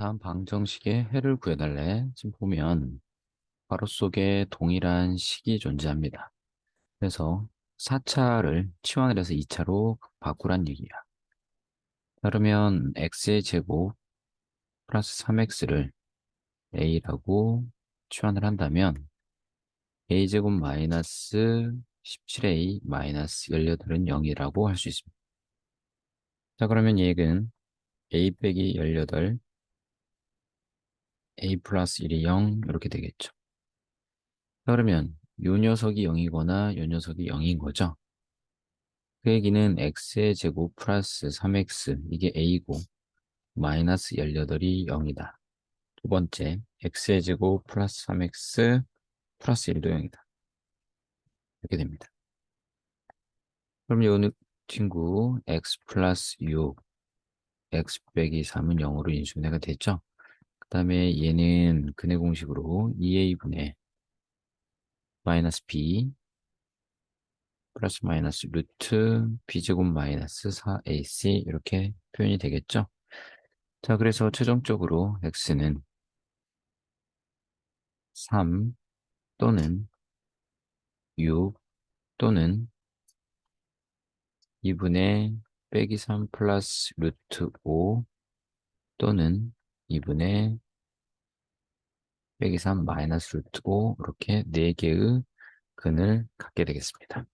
다음 방정식의 해를 구해달래. 지금 보면 괄호 속에 동일한 식이 존재합니다. 그래서 4차를 치환을 해서 2차로 바꾸란 얘기야. 그러면 x의 제곱 플러스 3x를 a라고 치환을 한다면 a제곱 마이너스 17a 마이너스 18은 0이라고 할 수 있습니다. 자 그러면 얘는 a 빼기 18 a 플러스 1이 0 이렇게 되겠죠. 자, 그러면 요 녀석이 0이거나 요 녀석이 0인 거죠. 그 얘기는 x의 제곱 플러스 3x 이게 a고 마이너스 18이 0이다. 두 번째 x의 제곱 플러스 3x 플러스 1도 0이다. 이렇게 됩니다. 그럼 요 친구 x 플러스 6 x 빼기 3은 0으로 인수분해가 됐죠. 그 다음에 얘는 근해 공식으로 2a분의 마이너스 b 플러스 마이너스 루트 b제곱 마이너스 4ac 이렇게 표현이 되겠죠. 자, 그래서 최종적으로 x는 3 또는 6 또는 2분의 빼기 3 플러스 루트 5 또는 2분의 빼기 3 마이너스 루트 5 이렇게 4개의 근을 갖게 되겠습니다.